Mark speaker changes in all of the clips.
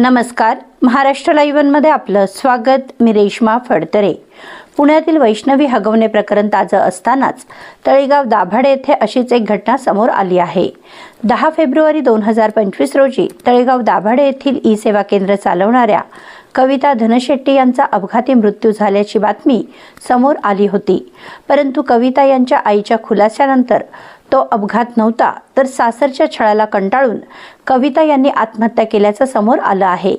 Speaker 1: नमस्कार. महाराष्ट्र लाईव्हमध्ये आपलं स्वागत. मी रेश्मा फडतरे. पुण्यातील वैष्णवी हगवणे प्रकरण ताजं असतानाच तळेगाव दाभाडे येथे अशीच एक घटना समोर आली आहे. दहा फेब्रुवारी दोन हजार पंचवीस रोजी तळेगाव दाभाडे येथील ई सेवा केंद्र चालवणाऱ्या कविता धनशेट्टी यांचा अपघाती मृत्यू झाल्याची बातमी समोर आली होती. परंतु कविता यांच्या आईच्या खुलास्यानंतर तो अपघात नव्हता तर सासरच्या छळाला कंटाळून कविता यांनी आत्महत्या केल्याचं समोर आलं आहे.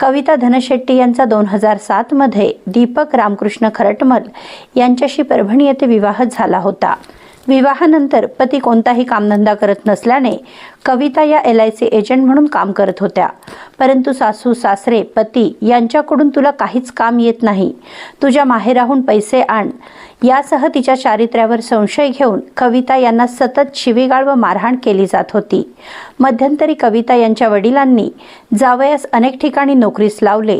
Speaker 1: कविता धनशेट्टी यांचा दोन हजार सातमध्ये दीपक रामकृष्ण खरटमल यांच्याशी परभणी येथे विवाह झाला होता. विवाहानंतर पती कोणताही कामधंदा करत नसल्याने कविता या एल आय सी एजंट म्हणून काम करत होत्या. परंतु सासू सासरे पती यांच्याकडून तुला काहीच काम येत नाही. तुझ्या माहेराहून पैसे आण. यासह तिच्या चारित्र्यावर संशय घेऊन कविता यांना सतत शिवीगाळ व मारहाण केली जात होती. मध्यंतरी कविता यांच्या वडिलांनी जावयास अनेक ठिकाणी नोकरीस लावले.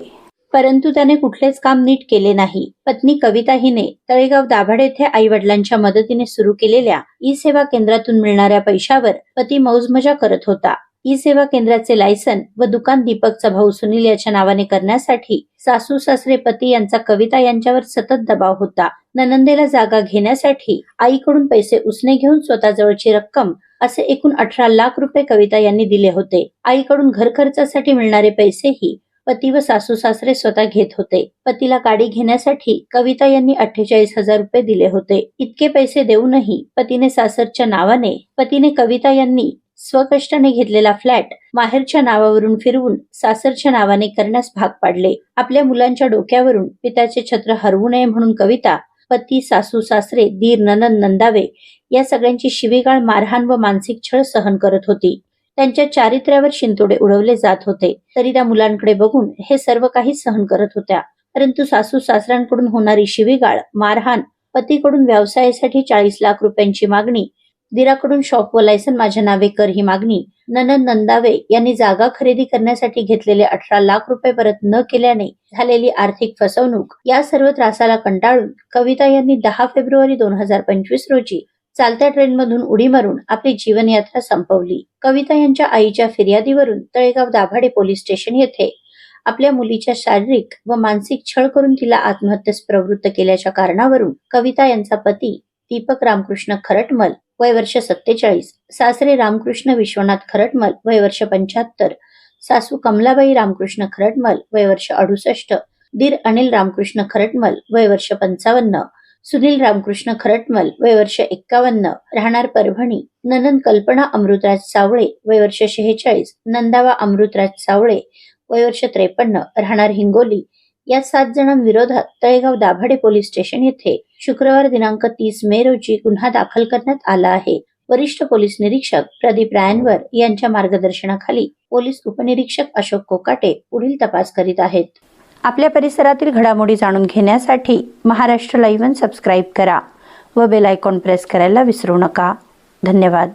Speaker 1: परंतु त्याने कुठलेच काम नीट केले नाही. पत्नी कविता हिने तळेगाव दाभाड येथे आई वडिलांच्या मदतीने सुरू केलेल्या ई सेवा केंद्रातून मिळणाऱ्या पैशावर पती मौजमजा करत होता. ई सेवा केंद्राचे लायसन व दुकान दीपकचा भाऊ सुनील याच्या नावाने करण्यासाठी सासू सासरे पती यांचा कविता यांच्यावर सतत दबाव होता. ननंदेला जागा घेण्यासाठी आईकडून पैसे उसने घेऊन स्वतःजवळची रक्कम असे एकूण अठरा लाख रुपये कविता यांनी दिले होते. आईकडून घर खर्चासाठी मिळणारे पैसेही पती व सासू सासरे स्वतः घेत होते. पतीला गाडी घेण्यासाठी कविता यांनी अठ्ठेचाळीस हजार रुपये दिले होते. इतके पैसे देऊनही पतीने सासरच्या नावाने पतीने कविता यांनी स्वकष्टाने घेतलेला फ्लॅट माहेरच्या नावावरून फिरवून सासरच्या नावाने करण्यास भाग पाडले. आपल्या मुलांच्या डोक्यावरून पित्याचे छत्र हरवू नये म्हणून कविता पती सासू सासरे दीर ननन नंदावे या सगळ्यांची शिवीगाळ मारहाण व मानसिक छळ सहन करत होती. त्यांच्या चारित्र्यावर शिंतोडे उडवले जात होते. तरी त्या मुलांकडे बघून हे सर्व काही सहन करत होत्या. परंतु सासू सासऱ्यांकडून होणारी शिवीगाळ मारहाण पतीकडून व्यवसायासाठी चाळीस लाख रुपयांची मागणी दिराकडून शॉप व लायसन माझ्या नावे कर ही मागणी. ननन नंदावे यांनी जागा खरेदी करण्यासाठी घेतलेले अठरा लाख रुपये परत न केल्याने झालेली आर्थिक फसवणूक या सर्व त्रासाला कंटाळून कविता यांनी दहा फेब्रुवारी दोन हजार पंचवीस रोजी चालत्या ट्रेनमधून उडी मारून आपली जीवनयात्रा संपवली. कविता यांच्या आईच्या फिर्यादीवरून तळेगाव दाभाडे पोलीस स्टेशन येथे आपल्या मुलीच्या शारीरिक व मानसिक छळ करून तिला आत्महत्येस प्रवृत्त केल्याच्या कारणावरून कविता यांचा पती दीपक रामकृष्ण खरटमल वय वर्ष सत्तेचाळीस. सासरे रामकृष्ण विश्वनाथ खरटमल वय वर्ष पंच्याहत्तर. सासू कमलाबाई रामकृष्ण खरटमल वय वर्ष अडुसष्ट. दीर अनिल रामकृष्ण खरटमल वय वर्ष पंचावन्न. सुनील रामकृष्ण खरटमल वय वर्ष एक्कावन्न. राहणार परभणी. ननन कल्पना अमृतराज सावळे वय वर्ष शेहेचाळीस. नंदावा अमृतराज सावळे वय वर्ष त्रेपन्न. राहणार हिंगोली. या सात जणांविरोधात तळेगाव दाभाडे पोलीस स्टेशन येथे शुक्रवार दिनांक तीस मे रोजी गुन्हा दाखल करण्यात आला आहे. वरिष्ठ पोलीस निरीक्षक प्रदीप रायनवर यांच्या मार्गदर्शनाखाली पोलीस उपनिरीक्षक अशोक कोकाटे पुढील तपास करीत आहेत. आपल्या परिसरातील घडामोडी जाणून घेण्यासाठी महाराष्ट्र लाईव्ह सबस्क्राईब करा व बेल आयकॉन प्रेस करायला विसरू नका. धन्यवाद.